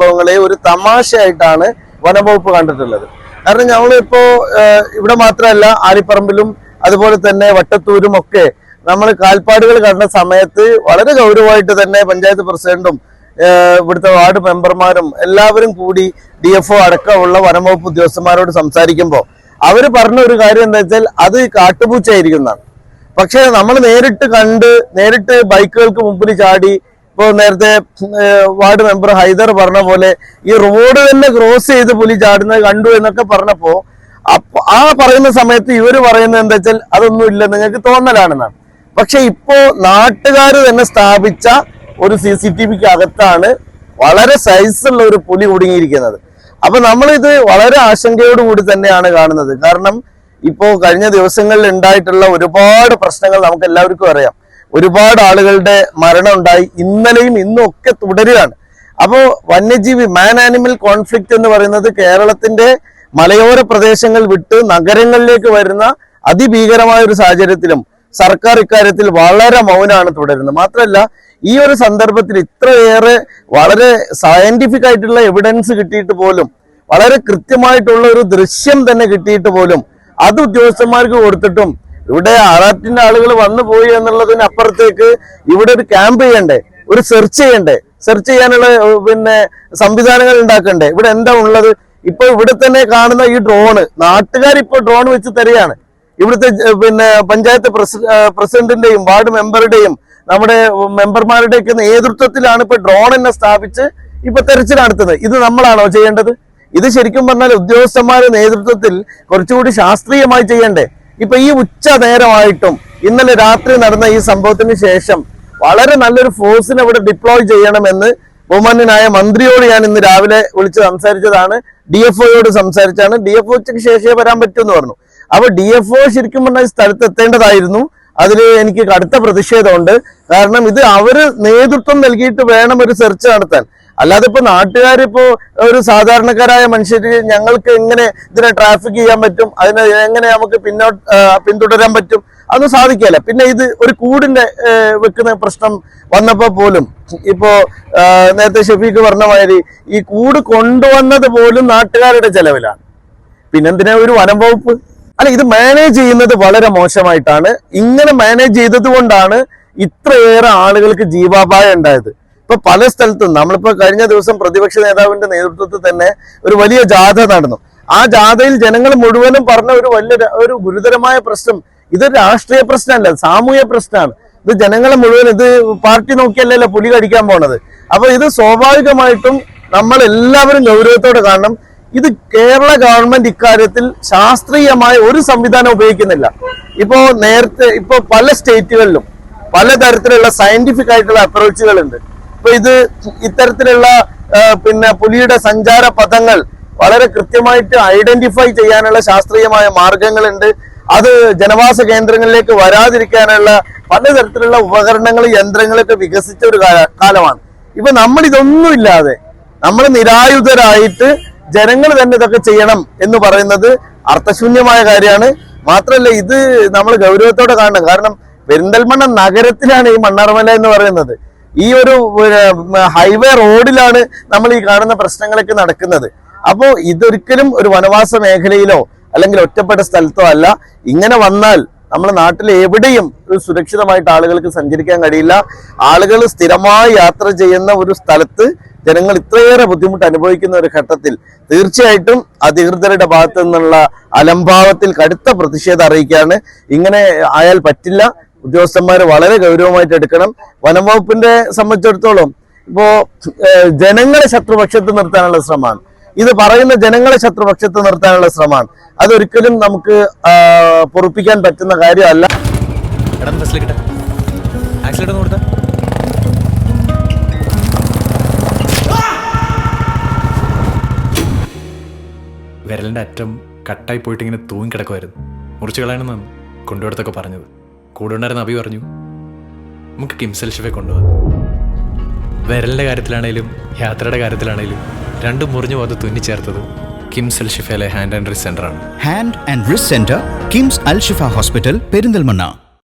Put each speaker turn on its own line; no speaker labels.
സംഭവങ്ങളെ ഒരു തമാശയായിട്ടാണ് വനംവകുപ്പ് കണ്ടിട്ടുള്ളത്. കാരണം ഞങ്ങളിപ്പോ ഇപ്പോ ഇവിടെ മാത്രമല്ല ആലിപ്പറമ്പിലും അതുപോലെ തന്നെ വട്ടത്തൂരും ഒക്കെ നമ്മൾ കാൽപ്പാടുകൾ കണ്ട സമയത്ത് വളരെ ഗൗരവമായിട്ട് തന്നെ പഞ്ചായത്ത് പ്രസിഡന്റും ഇവിടുത്തെ വാർഡ് മെമ്പർമാരും എല്ലാവരും കൂടി ഡി എഫ് ഒ അടക്കമുള്ള വനംവകുപ്പ് ഉദ്യോഗസ്ഥന്മാരോട് സംസാരിക്കുമ്പോൾ അവർ പറഞ്ഞ ഒരു കാര്യം എന്താ വെച്ചാൽ അത് കാട്ടുപൂച്ചയായിരിക്കുന്നതാണ്. പക്ഷേ നമ്മൾ നേരിട്ട് കണ്ട് നേരിട്ട് ബൈക്കുകൾക്ക് മുമ്പിൽ ചാടി ഇപ്പോ നേരത്തെ വാർഡ് മെമ്പർ ഹൈദർ പറഞ്ഞ പോലെ ഈ റോഡ് തന്നെ ക്രോസ് ചെയ്ത് പുലി ചാടുന്നത് കണ്ടു എന്നൊക്കെ പറഞ്ഞപ്പോ അപ്പൊ ആ പറയുന്ന സമയത്ത് ഇവർ പറയുന്നത് എന്താ വെച്ചാൽ അതൊന്നും ഇല്ല നിങ്ങൾക്ക് തോന്നലാണെന്നാണ് പക്ഷെ ഇപ്പോ നാട്ടുകാർ തന്നെ സ്ഥാപിച്ച ഒരു സി സി ടി വിക്ക് അകത്താണ് വളരെ സൈസുള്ള ഒരു പുലി കുടുങ്ങിയിരിക്കുന്നത്. അപ്പൊ നമ്മളിത് വളരെ ആശങ്കയോട് കൂടി തന്നെയാണ് കാണുന്നത്. കാരണം ഇപ്പോ കഴിഞ്ഞ ദിവസങ്ങളിൽ ഉണ്ടായിട്ടുള്ള ഒരുപാട് പ്രശ്നങ്ങൾ നമുക്ക് എല്ലാവർക്കും അറിയാം. ഒരുപാട് ആളുകളുടെ മരണം ഉണ്ടായി ഇന്നലെയും ഇന്നും ഒക്കെ തുടരുകയാണ്. അപ്പോ വന്യജീവി മാൻ ആനിമൽ കോൺഫ്ലിക്റ്റ് എന്ന് പറയുന്നത് കേരളത്തിന്റെ മലയോര പ്രദേശങ്ങൾ വിട്ട് നഗരങ്ങളിലേക്ക് വരുന്ന അതിഭീകരമായ ഒരു സാഹചര്യത്തിലും സർക്കാർ ഇക്കാര്യത്തിൽ വളരെ മൗനമാണ് തുടരുന്നത്. മാത്രമല്ല ഈ ഒരു സന്ദർഭത്തിൽ ഇത്രയേറെ വളരെ സയന്റിഫിക് ആയിട്ടുള്ള എവിഡൻസ് കിട്ടിയിട്ട് പോലും വളരെ കൃത്യമായിട്ടുള്ള ഒരു ദൃശ്യം തന്നെ കിട്ടിയിട്ട് പോലും അത് ഉദ്യോഗസ്ഥന്മാർക്ക് കൊടുത്തിട്ടും ഇവിടെ ആറാട്ടിന്റെ ആളുകൾ വന്നു പോയി എന്നുള്ളതിന് അപ്പുറത്തേക്ക് ഇവിടെ ഒരു ക്യാമ്പ് ചെയ്യണ്ടേ? ഒരു സെർച്ച് ചെയ്യണ്ടേ? സെർച്ച് ചെയ്യാനുള്ള പിന്നെ സംവിധാനങ്ങൾ ഉണ്ടാക്കണ്ടേ? ഇവിടെ എന്താ ഉള്ളത്? ഇപ്പൊ ഇവിടെ തന്നെ കാണുന്ന ഈ ഡ്രോണ് നാട്ടുകാർ ഇപ്പൊ ഡ്രോൺ വെച്ച് തരികയാണ്. ഇവിടുത്തെ പിന്നെ പഞ്ചായത്ത് പ്രസിഡന്റിന്റെയും വാർഡ് മെമ്പറുടെയും നമ്മുടെ മെമ്പർമാരുടെയൊക്കെ നേതൃത്വത്തിലാണ് ഇപ്പൊ ഡ്രോൺ എന്നെ സ്ഥാപിച്ച് ഇപ്പൊ തെരച്ചിൽ നടത്തുന്നത്. ഇത് നമ്മളാണോ ചെയ്യേണ്ടത്? ഇത് ശരിക്കും പറഞ്ഞാൽ ഉദ്യോഗസ്ഥന്മാരുടെ നേതൃത്വത്തിൽ കുറച്ചുകൂടി ശാസ്ത്രീയമായി ചെയ്യണ്ടേ? ഇപ്പൊ ഈ ഉച്ച നേരമായിട്ടും ഇന്നലെ രാത്രി നടന്ന ഈ സംഭവത്തിന് ശേഷം വളരെ നല്ലൊരു ഫോഴ്സിനെ ഇവിടെ ഡിപ്ലോയ് ചെയ്യണമെന്ന് ബഹുമാന്യനായ മന്ത്രിയോട് ഞാൻ ഇന്ന് രാവിലെ വിളിച്ച് സംസാരിച്ചതാണ്. ഡി എഫ് ഒയോട് സംസാരിച്ചാണ്. ഡി എഫ് ഒക്ക് ശേഷമേ വരാൻ പറ്റൂ എന്ന് പറഞ്ഞു. അപ്പൊ ഡി എഫ് ഒ ശരിക്കും പറഞ്ഞാൽ സ്ഥലത്ത് എത്തേണ്ടതായിരുന്നു. അതിൽ എനിക്ക് കടുത്ത പ്രതിഷേധമുണ്ട്. കാരണം ഇത് അവർ നേതൃത്വം നൽകിയിട്ട് വേണം ഒരു സെർച്ച് നടത്താൻ. അല്ലാതെ ഇപ്പൊ നാട്ടുകാരിപ്പോ ഒരു സാധാരണക്കാരായ മനുഷ്യര് ഞങ്ങൾക്ക് എങ്ങനെ ഇതിനെ ട്രാഫിക് ചെയ്യാൻ പറ്റും? അതിനെ എങ്ങനെ നമുക്ക് പിന്നോട്ട് പിന്തുടരാൻ പറ്റും? അതൊന്നും സാധിക്കില്ല പിന്നെ ഇത് ഒരു കൂടിന്റെ വെക്കുന്ന പ്രശ്നം വന്നപ്പോ പോലും ഇപ്പോ നേരത്തെ ഷെഫീഖ് പറഞ്ഞ മാതിരി ഈ കൂട് കൊണ്ടുവന്നത് പോലും നാട്ടുകാരുടെ ചെലവിലാണ്. പിന്നെന്തിനാ ഒരു വനം വകുപ്പ്? അല്ല ഇത് മാനേജ് ചെയ്യുന്നത് വളരെ മോശമായിട്ടാണ്. ഇങ്ങനെ മാനേജ് ചെയ്തത് കൊണ്ടാണ് ഇത്രയേറെ ആളുകൾക്ക് ജീവാപായം ഉണ്ടായത്. ഇപ്പൊ പല സ്ഥലത്തും നമ്മളിപ്പോ കഴിഞ്ഞ ദിവസം പ്രതിപക്ഷ നേതാവിന്റെ നേതൃത്വത്തിൽ തന്നെ ഒരു വലിയ ജാഥ നടന്നു. ആ ജാഥയിൽ ജനങ്ങൾ മുഴുവനും പറഞ്ഞ ഒരു വലിയ ഒരു ഗുരുതരമായ പ്രശ്നം ഇത് രാഷ്ട്രീയ പ്രശ്നമല്ല സാമൂഹ്യ പ്രശ്നമാണ്. ഇത് ജനങ്ങളെ മുഴുവൻ ഇത് പാർട്ടി നോക്കിയല്ലല്ലോ പുലി കടിക്കാൻ പോണത്. അപ്പൊ ഇത് സ്വാഭാവികമായിട്ടും നമ്മൾ എല്ലാവരും ഗൗരവത്തോടെ കാണണം. ഇത് കേരള ഗവൺമെന്റ് ഇക്കാര്യത്തിൽ ശാസ്ത്രീയമായ ഒരു സംവിധാനം ഉപയോഗിക്കുന്നില്ല. ഇപ്പോ നേരത്തെ ഇപ്പോ പല സ്റ്റേറ്റുകളിലും പലതരത്തിലുള്ള സയന്റിഫിക് ആയിട്ടുള്ള അപ്രോച്ചുകൾ ഇപ്പൊ ഇത് ഇത്തരത്തിലുള്ള പിന്നെ പുലിയുടെ സഞ്ചാര പഥങ്ങൾ വളരെ കൃത്യമായിട്ട് ഐഡന്റിഫൈ ചെയ്യാനുള്ള ശാസ്ത്രീയമായ മാർഗങ്ങളുണ്ട്. അത് ജനവാസ കേന്ദ്രങ്ങളിലേക്ക് വരാതിരിക്കാനുള്ള പലതരത്തിലുള്ള ഉപകരണങ്ങൾ യന്ത്രങ്ങളൊക്കെ വികസിച്ച ഒരു കാലമാണ്. ഇപ്പൊ നമ്മൾ ഇതൊന്നും ഇല്ലാതെ നമ്മൾ നിരായുധരായിട്ട് ജനങ്ങൾ തന്നെ ഇതൊക്കെ ചെയ്യണം എന്ന് പറയുന്നത് അർത്ഥശൂന്യമായ കാര്യമാണ്. മാത്രമല്ല ഇത് നമ്മൾ ഗൗരവത്തോടെ കാണണം. കാരണം പെരിന്തൽമണ്ണ നഗരത്തിലാണ് ഈ മണ്ണാർമല എന്ന് പറയുന്നത്. ഈ ഒരു ഹൈവേ റോഡിലാണ് നമ്മൾ ഈ കാണുന്ന പ്രശ്നങ്ങളൊക്കെ നടക്കുന്നത്. അപ്പോൾ ഇതൊരിക്കലും ഒരു വനവാസ മേഖലയിലോ അല്ലെങ്കിൽ ഒറ്റപ്പെട്ട സ്ഥലത്തോ അല്ല. ഇങ്ങനെ വന്നാൽ നമ്മുടെ നാട്ടിൽ എവിടെയും ഒരു സുരക്ഷിതമായിട്ട് ആളുകൾക്ക് സഞ്ചരിക്കാൻ കഴിയില്ല. ആളുകൾ സ്ഥിരമായി യാത്ര ചെയ്യുന്ന ഒരു സ്ഥലത്ത് ജനങ്ങൾ ഇത്രയേറെ ബുദ്ധിമുട്ട് അനുഭവിക്കുന്ന ഒരു ഘട്ടത്തിൽ തീർച്ചയായിട്ടും അധികൃതരുടെ ഭാഗത്തു നിന്നുള്ള അലംഭാവത്തിൽ കടുത്ത പ്രതിഷേധം അറിയിക്കുകയാണ് ഇങ്ങനെ ആയാൽ പറ്റില്ല. ഉദ്യോഗസ്ഥന്മാർ വളരെ ഗൗരവമായിട്ട് എടുക്കണം. വനം വകുപ്പിന്റെ സംബന്ധിച്ചിടത്തോളം ഇപ്പോ ജനങ്ങളെ ശത്രുപക്ഷത്ത് നിർത്താനുള്ള ശ്രമമാണ്. ഇത് പറയുന്ന ജനങ്ങളെ ശത്രുപക്ഷത്ത് നിർത്താനുള്ള ശ്രമമാണ്. അതൊരിക്കലും നമുക്ക് പൊറുപ്പിക്കാൻ പറ്റുന്ന കാര്യമല്ല.
വിരലിന്റെ അറ്റം കട്ടായി പോയിട്ട് ഇങ്ങനെ തൂങ്ങി കിടക്കുമായിരുന്നു മുറിച്ചു കളയണമെന്നാണ് കൊണ്ടുപോടത്തൊക്കെ പറഞ്ഞത്. കൂടെ ഉണ്ടായിരുന്ന അഭി പറഞ്ഞു നമുക്ക് കിംസൽ ഷിഫെ കൊണ്ടുപോകാം വിരലിന്റെ കാര്യത്തിലാണേലും യാത്രയുടെ കാര്യത്തിലാണേലും രണ്ടും മുറിഞ്ഞു പോകാതെ തുന്നിച്ചേർത്തത് അൽ ഷിഫയിലെ hand and wrist സെന്ററാണ്
hand and wrist centre KIMS Al Shifa hospital Perinthalmanna.